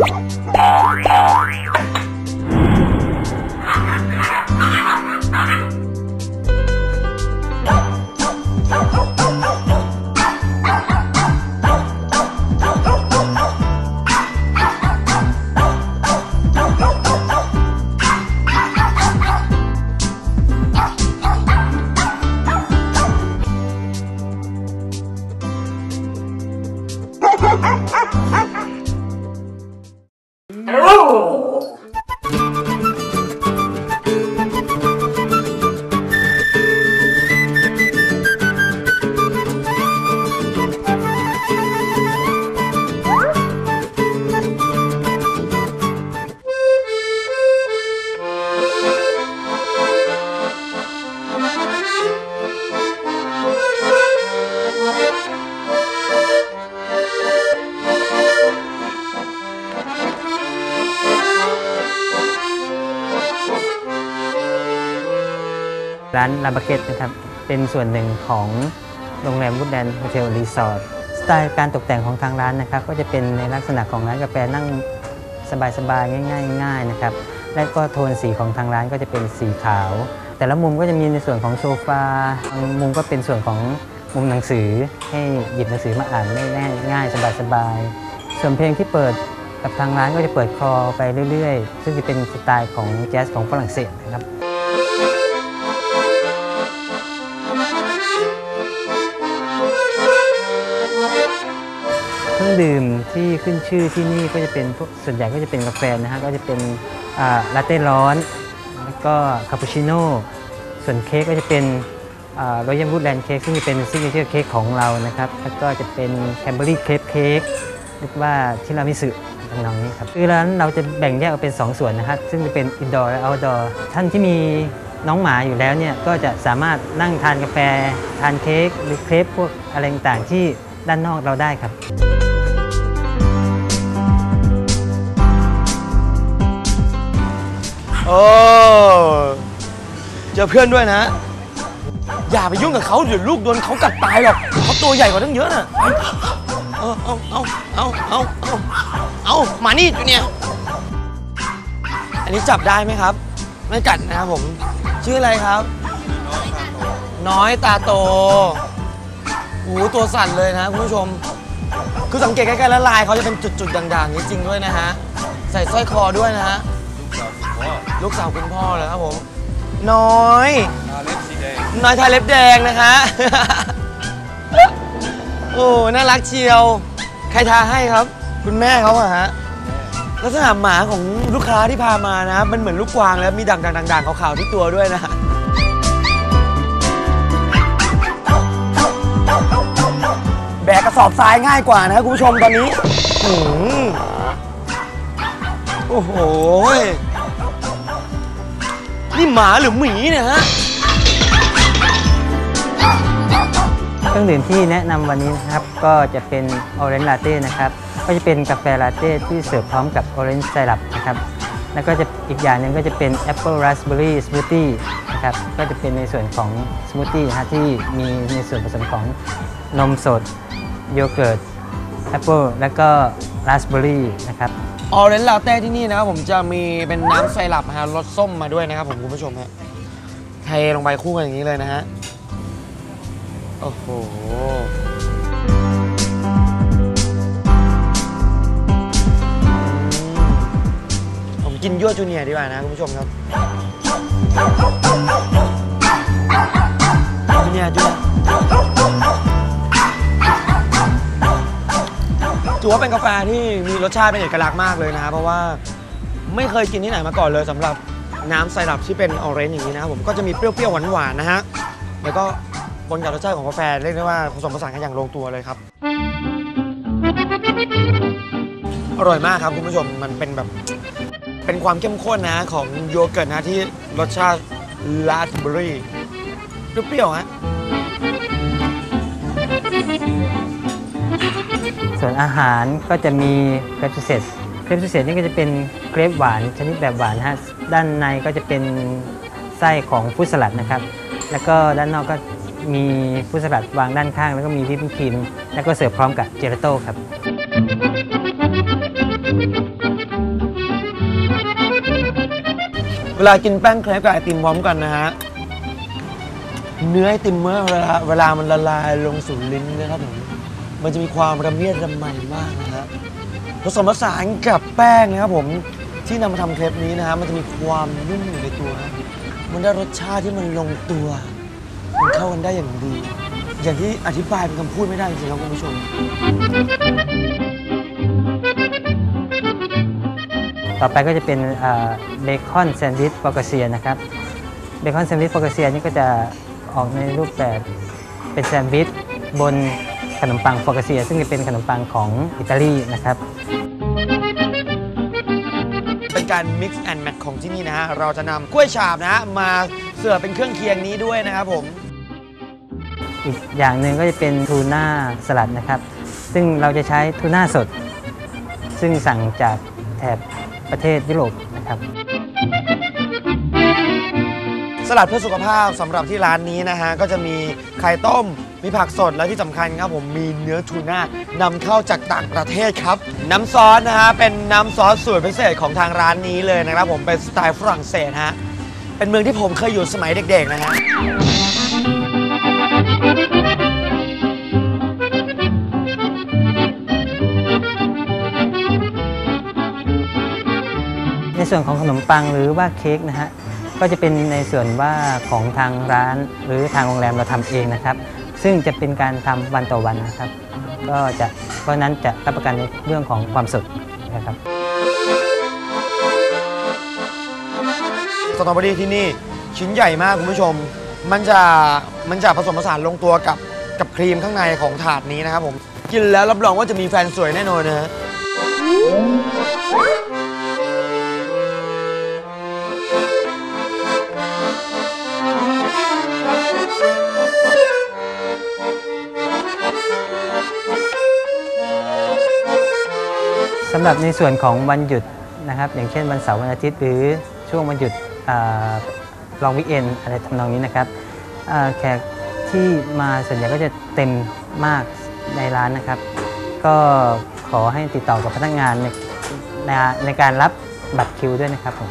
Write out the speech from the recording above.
Bye. ร้านลาบาเกตนะครับเป็นส่วนหนึ่งของโรงแรมวูดแดนโฮเทลรีสอร์ทสไตล์การตกแต่งของทางร้านนะครับ ก็จะเป็นในลักษณะของร้านกาแฟนั่งสบายๆง่ายๆง่ายๆนะครับและก็โทนสีของทางร้านก็จะเป็นสีขาว แต่ละมุมก็จะมีในส่วนของโซฟาบางมุมก็เป็นส่วนของมุมหนังสือให้หยิบหนังสือมาอ่านได้ง่ายสบายๆส่วนเพลงที่เปิดกับทางร้านก็จะเปิดคอไปเรื่อยๆ ซึ่งจะเป็นสไตล์ของแจ๊สของฝรั่งเศสนะครับ เครื่องดื่มที่ขึ้นชื่อที่นี่ก็จะเป็นพวกส่วนใหญ่ก็จะเป็นกาแฟนะฮะก็จะเป็นลาเต้ร้อน แล้วก็คาปูชิโน่ส่วนเค้กก็จะเป็นรอยัลบูดแลนด์เค้กซึ่งจะเป็นซิกเนเจอร์เค้กของเรานะครับแล้วก็จะเป็นแคนเบอรี่เครปเค้กเรียกว่าที่เรามิสึทำนองนี้ครับคือร้านเราจะแบ่งแยกออกเป็น 2 ส่วนนะครับซึ่งจะเป็นอินดอร์และเอาท์ดอร์ท่านที่มีน้องหมาอยู่แล้วเนี่ยก็จะสามารถนั่งทานกาแฟ ทานเค้กหรือเครปพวกอะไรต่างๆที่ด้านนอกเราได้ครับ โอ้เจอเพื่อนด้วยนะ อย่าไปยุ่งกับเขาเดี๋ยวลูกโดนเขากัดตายหรอกเขาตัวใหญ่กว่าตั้งเยอะน่ะไปเอาเอาเอาเอาเอาเอาเอามานี่จูเนียร์อันนี้จับได้ไหมครับ ไม่กัดนะครับผม ชื่ออะไรครับ น้อยตาโตโอ้โหตัวสั่นเลยนะคุณผู้ชม คือสังเกตใกล้ๆแล้วลายเขาจะเป็นจุดๆด่างๆนี้จริงด้วยนะฮะ ใส่สร้อยคอด้วยนะฮะ ลูกสาวคุณพ่อเลยครับผม น้อยน้อยทาเล็บแดงนะคะ โอ้น่ารักเชียว ใครทาให้ครับ คุณแม่เขาอะฮะ ลักษณะหมาของลูกค้าที่พามานะ มันเหมือนลูกกวางแล้วมีด่างๆๆๆขาวๆที่ตัวด้วยนะ แบกกระสอบทรายง่ายกว่านะครับคุณผู้ชมตอนนี้ หืมโอ้โห นี่หมาหรือหมีเนี่ยฮะเครื่องดื่มที่แนะนำวันนี้นะครับ ก็จะเป็น Orange Latte นะครับ ก็จะเป็นกาแฟลาเต้ที่เสิร์ฟพร้อมกับ Orange Syrup นะครับ แล้วก็จะอีกอย่างหนึ่งก็จะเป็น Apple Raspberry Smoothie นะครับ ก็จะเป็นในส่วนของสมูทตี้นะฮะที่มีในส่วนผสมของนมสด โยเกิร์ต แอปเปิลและก็ราสเบอร์รี่นะครับ ออเรนจ์ลาเต้ที่นี่นะครับผมจะมีเป็นน้ำไซรัปนะฮะรสส้มมาด้วยนะครับผมคุณผู้ชมฮะเทลงไปคู่กันอย่างนี้เลยนะฮะ โอ้โหผมกินยั่วจูเนียร์ดีกว่านะคุณผู้ชมครับจูเนียร์จูเนีย ถือว่าเป็นกาแฟที่มีรสชาติเป็นเอกลักษณ์มากเลยนะครับเพราะว่าไม่เคยกินที่ไหนมาก่อนเลยสำหรับน้ำไซรัปที่เป็นออเรนจ์อย่างนี้นะครับผมก็จะมีเปรี้ยวๆหวานๆนะฮะแล้วก็ปนกับรสชาติของกาแฟเรียกได้ว่าผสมผสานกันอย่างลงตัวเลยครับ อร่อยมากครับคุณผู้ชมมันเป็นแบบเป็นความเข้มข้นนะของโยเกิร์ตนะที่รสชาติราสเบอร์รี่เปรี้ยวๆฮะ ส่วนอาหารก็จะมีเครปซูเซสเครปซูเซสนี่ก็จะเป็นเครปหวานชนิดแบบหวานฮะด้านในก็จะเป็นไส้ของฟุตสลัดนะครับ แล้วก็ด้านนอกก็มีฟุตสลัดวางด้านข้าง แล้วก็มีวิปครีมแล้วก็เสิร์ฟพร้อมกับเจลาโต้ครับเวลากินแป้งเครปกับไอติมพร้อมกันนะฮะ เนื้อไอติมเมื่อเวลาเวลามันละลายลงสู่ลิ้นนะครับผม มันจะมีความระเมียดระไมมากนะฮะผสมผสานกับแป้งนะครับผมที่นำมาทำเครปนี้นะฮะมันจะมีความนุ่มอยู่ในตัวมันได้รสชาติที่มันลงตัว มันเข้ากันได้อย่างดี อย่างที่อธิบายเป็นคำพูดไม่ได้จริงๆครับคุณผู้ชม ต่อไปก็จะเป็นเบคอนแซนด์วิชฟอกเซียนะครับเบคอนแซนด์วิชฟอกเซียนี่ก็จะออกในรูปแบบเป็นแซนด์วิชบน ขนมปังฟอกาเซีย ซึ่งจะเป็นขนมปังของอิตาลีนะครับ เป็นการ mix and match ของที่นี่นะฮะ เราจะนำกล้วยฉาบนะฮะมาเสิร์ฟเป็นเครื่องเคียงนี้ด้วยนะครับผม อีกอย่างหนึ่งก็จะเป็นทูน่าสลัดนะครับ ซึ่งเราจะใช้ทูน่าสด ซึ่งสั่งจากแถบประเทศยุโรปนะครับ สลัดเพื่อสุขภาพสำหรับที่ร้านนี้นะฮะ ก็จะมีไข่ต้ม มีผักสดและที่สำคัญครับผมมีเนื้อทูน่านำเข้าจากต่างประเทศครับ น้ำซอสนะฮะเป็นน้ำซอสสูตรพิเศษของทางร้านนี้เลยนะครับผมเป็นสไตล์ฝรั่งเศสฮะเป็นเมืองที่ผมเคยอยู่สมัยเด็กๆนะฮะ ในส่วนของขนมปังหรือว่าเค้กนะฮะก็จะเป็นในส่วนว่าของทางร้านหรือทางโรงแรมเราทำเองนะครับ ซึ่งจะเป็นการทำวันต่อวันนะครับ ก็จะเพราะฉะนั้นจะรับประกันในเรื่องของความสดนะครับสตรอเบอรี่ที่นี่ชิ้นใหญ่มากคุณผู้ชม มันจะมันจะผสมผสานลงตัวกับกับครีมข้างในของถาดนี้นะครับผม กินแล้วรับรองว่าจะมีแฟนสวยแน่นอนนะฮะ สำหรับในส่วนของวันหยุดนะครับ อย่างเช่นวันเสาร์วันอาทิตย์หรือช่วงวันหยุดลองวิกเอนอะไรทำนองนี้นะครับแขกที่มาส่วนใหญ่ก็จะเต็มมากในร้านนะครับ ก็ขอให้ติดต่อกับพนักงานในในในการรับบัตรคิวด้วยนะครับผม